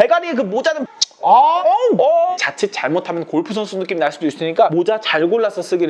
대가리에 그 모자는 아, 어, 어. 자칫 잘못하면 골프 선수 느낌 날 수도 있으니까 모자 잘 골라서 쓰기를.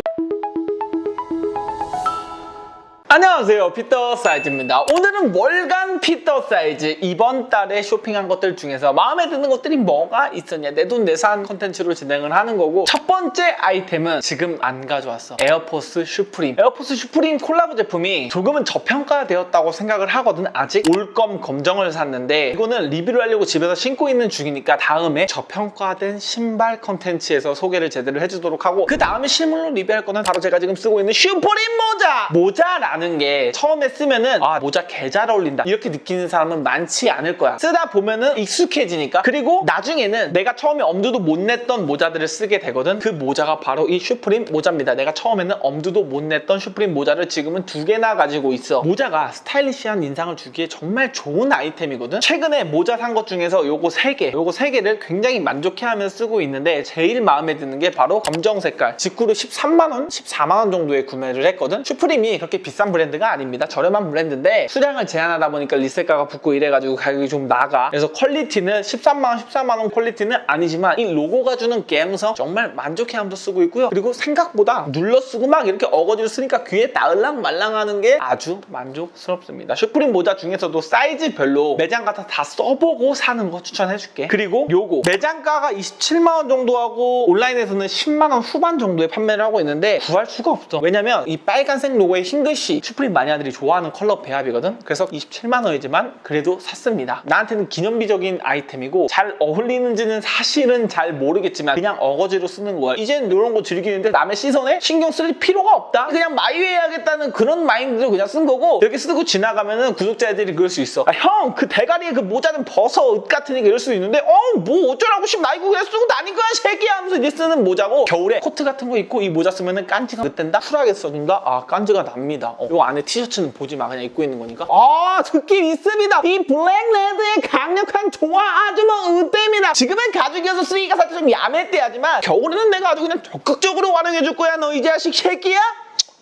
안녕하세요. 피터 사이즈입니다. 오늘은 월간 피터 사이즈. 이번 달에 쇼핑한 것들 중에서 마음에 드는 것들이 뭐가 있었냐. 내 돈 내산 컨텐츠로 진행을 하는 거고. 첫 번째 아이템은 지금 안 가져왔어. 에어포스 슈프림. 에어포스 슈프림 콜라보 제품이 조금은 저평가되었다고 생각을 하거든. 아직 올검 검정을 샀는데 이거는 리뷰를 하려고 집에서 신고 있는 중이니까 다음에 저평가된 신발 컨텐츠에서 소개를 제대로 해주도록 하고 그 다음에 실물로 리뷰할 거는 바로 제가 지금 쓰고 있는 슈프림 모자! 모자라는 게 처음에 쓰면은 아. 모자 개 잘 어울린다. 이렇게 느끼는 사람은 많지 않을 거야. 쓰다 보면은 익숙해지니까. 그리고 나중에는 내가 처음에 엄두도 못 냈던 모자들을 쓰게 되거든. 그 모자가 바로 이 슈프림 모자입니다. 내가 처음에는 엄두도 못 냈던 슈프림 모자를 지금은 두 개나 가지고 있어. 모자가 스타일리시한 인상을 주기에 정말 좋은 아이템이거든. 최근에 모자 산 것 중에서 요거 세개. 요거 세 개를 굉장히 만족해하면서 쓰고 있는데 제일 마음에 드는 게 바로 검정 색깔. 직구로 13만원? 14만원 정도에 구매를 했거든. 슈프림이 그렇게 비싼 브랜드 가 아닙니다. 저렴한 브랜드인데 수량을 제한하다 보니까 리셀가가 붙고 이래가지고 가격이 좀 나가. 그래서 퀄리티는 13만원 14만원 퀄리티는 아니지만 이 로고가 주는 감성 정말 만족해하면서 쓰고 있고요. 그리고 생각보다 눌러 쓰고 막 이렇게 어거지로 쓰니까 귀에 닿을랑 말랑하는 게 아주 만족스럽습니다. 슈프림 모자 중에서도 사이즈별로 매장 가서 다 써보고 사는 거 추천해줄게. 그리고 요거 매장가가 27만원 정도 하고 온라인에서는 10만원 후반 정도에 판매를 하고 있는데 구할 수가 없어. 왜냐면 이 빨간색 로고의 흰 글씨 슈프림 마니아들이 좋아하는 컬러 배합이거든? 그래서 27만원이지만 그래도 샀습니다. 나한테는 기념비적인 아이템이고 잘 어울리는지는 사실은 잘 모르겠지만 그냥 어거지로 쓰는 거야. 이젠 이런 거 즐기는데 남의 시선에 신경 쓸 필요가 없다. 그냥 마이웨이 해야겠다는 그런 마인드로 그냥 쓴 거고 이렇게 쓰고 지나가면은 구독자들이 그럴 수 있어. 형그 대가리에 그 모자는 벗어 옷 같으니까 이럴 수도 있는데 어 뭐 어쩌라고 씨나 이거 그냥 쓰고 다니거야 새끼야 하면서 이제 쓰는 모자고 겨울에 코트 같은 거 입고 이 모자 쓰면은 깐지가 늑된다? 쿨하게 써준다? 아 깐지가 납니다. 어, 요 안에 티셔츠는 보지 마. 그냥 입고 있는 거니까. 아 느낌 있습니다. 이 블랙레드의 강력한 조화 아주 뭐 으뜸이다. 지금은 가죽이어서 쓰기가 살짝 좀 야매때하지만 겨울에는 내가 아주 그냥 적극적으로 활용해줄 거야 너 이 자식 새끼야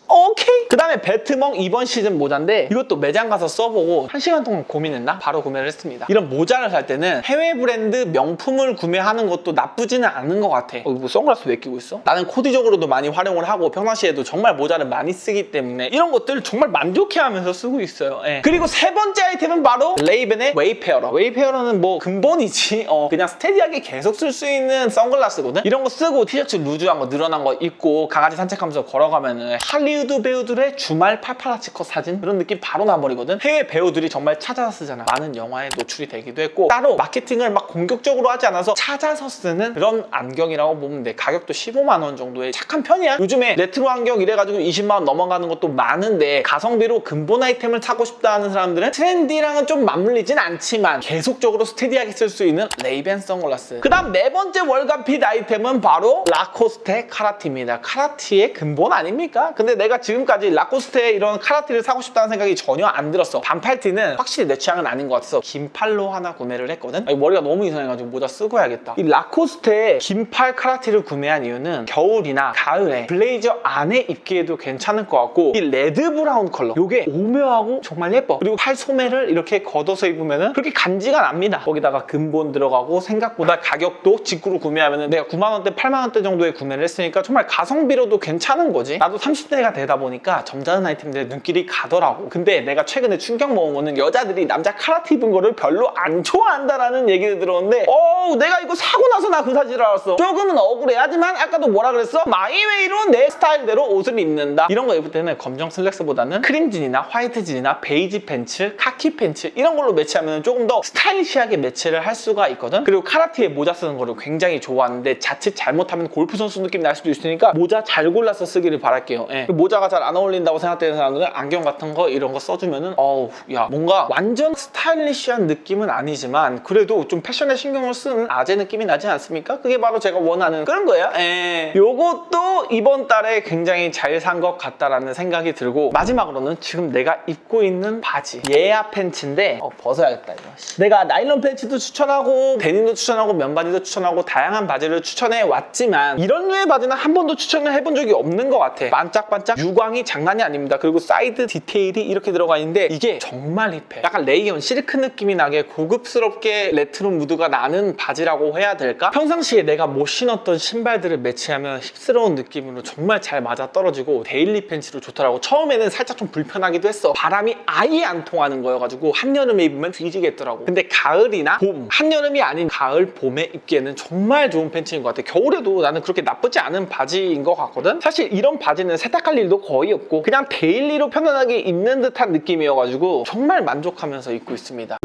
오케이. 그 다음에 배트멍 이번 시즌 모자인데 이것도 매장 가서 써보고 한 시간 동안 고민했나? 바로 구매를 했습니다. 이런 모자를 살 때는 해외 브랜드 명품을 구매하는 것도 나쁘지는 않은 것 같아. 어, 뭐 선글라스 왜 끼고 있어? 나는 코디적으로도 많이 활용을 하고 평상시에도 정말 모자를 많이 쓰기 때문에 이런 것들 정말 만족해하면서 쓰고 있어요. 예. 그리고 세 번째 아이템은 바로 레이벤의 웨이페어러. 웨이페어러는 뭐 근본이지. 어, 그냥 스테디하게 계속 쓸 수 있는 선글라스거든. 이런 거 쓰고 티셔츠 루즈한 거 늘어난 거 입고 강아지 산책하면서 걸어가면 은 할리 우드 배우들의 주말 파파라치 컷 사진 그런 느낌 바로 나버리거든. 해외 배우들이 정말 찾아서 쓰잖아. 많은 영화에 노출이 되기도 했고 따로 마케팅을 막 공격적으로 하지 않아서 찾아서 쓰는 그런 안경이라고 보면 돼. 가격도 15만 원 정도의 착한 편이야. 요즘에 레트로 안경 이래가지고 20만 원 넘어가는 것도 많은데 가성비로 근본 아이템을 사고 싶다 하는 사람들은 트렌디랑은 좀 맞물리진 않지만 계속적으로 스테디하게 쓸 수 있는 레이벤 선글라스. 그 다음 네 번째 월간 핏 아이템은 바로 라코스테 카라티입니다. 카라티의 근본 아닙니까? 근데 내가 지금까지 라코스테 이런 카라티를 사고 싶다는 생각이 전혀 안 들었어. 반팔티는 확실히 내 취향은 아닌 것 같아서 긴 팔로 하나 구매를 했거든. 아니, 머리가 너무 이상해가지고 모자 쓰고 해야겠다. 이 라코스테 긴팔 카라티를 구매한 이유는 겨울이나 가을에 블레이저 안에 입기에도 괜찮을 것 같고 이 레드 브라운 컬러 이게 오묘하고 정말 예뻐. 그리고 팔 소매를 이렇게 걷어서 입으면은 그렇게 간지가 납니다. 거기다가 근본 들어가고 생각보다 가격도 직구로 구매하면은 내가 9만 원대, 8만 원대 정도에 구매를 했으니까 정말 가성비로도 괜찮은 거지. 나도 30대가 되다 보니까 점잖은 아이템들에 눈길이 가더라고. 근데 내가 최근에 충격 먹은 거는 여자들이 남자 카라티 입은 거를 별로 안 좋아한다라는 얘기를 들었는데 어 내가 이거 사고 나서 나 그 사실을 알았어. 조금은 억울해. 하지만 아까도 뭐라 그랬어? 마이웨이로 내 스타일대로 옷을 입는다. 이런 거 입을 때는 검정 슬랙스보다는 크림진이나 화이트진이나 베이지 팬츠, 카키 팬츠 이런 걸로 매치하면 조금 더 스타일리시하게 매치를 할 수가 있거든. 그리고 카라티에 모자 쓰는 거를 굉장히 좋아하는데 자칫 잘못하면 골프 선수 느낌 날 수도 있으니까 모자 잘 골라서 쓰기를 바랄게요. 예. 그 모자가 잘 안 어울린다고 생각되는 사람들은 안경 같은 거 이런 거 써주면은 어우 야 뭔가 완전 스타일리시한 느낌은 아니지만 그래도 좀 패션에 신경을 쓰는 좀 아재 느낌이 나지 않습니까? 그게 바로 제가 원하는 그런 거예요. 예. 요것도 이번 달에 굉장히 잘 산 것 같다라는 생각이 들고 마지막으로는 지금 내가 입고 있는 바지 예아 팬츠인데 어, 벗어야겠다 이거. 씨. 내가 나일론 팬츠도 추천하고 데님도 추천하고 면바지도 추천하고 다양한 바지를 추천해 왔지만 이런 류의 바지는 한 번도 추천을 해본 적이 없는 것 같아. 반짝반짝 유광이 장난이 아닙니다. 그리고 사이드 디테일이 이렇게 들어가 있는데 이게 정말 힙해. 약간 레이온 실크 느낌이 나게 고급스럽게 레트로 무드가 나는 바지라고 해야 될까? 평상시에 내가 못 신었던 신발들을 매치하면 힙스러운 느낌으로 정말 잘 맞아 떨어지고 데일리 팬츠로 좋더라고. 처음에는 살짝 좀 불편하기도 했어. 바람이 아예 안 통하는 거여가지고 한여름에 입으면 뒤지겠더라고. 근데 가을이나 봄, 한여름이 아닌 가을, 봄에 입기에는 정말 좋은 팬츠인 것 같아. 겨울에도 나는 그렇게 나쁘지 않은 바지인 것 같거든. 사실 이런 바지는 세탁할 일도 거의 없고 그냥 데일리로 편안하게 입는 듯한 느낌이어가지고 정말 만족하면서 입고 있습니다.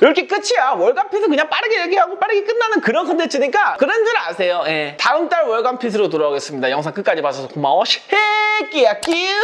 이렇게 끝이야. 월간핏은 그냥 빠르게 얘기하고 빠르게 끝나는 그런 컨텐츠니까 그런 줄 아세요. 예. 다음 달 월간핏으로 돌아오겠습니다. 영상 끝까지 봐주셔서 고마워. 새끼야 끼우!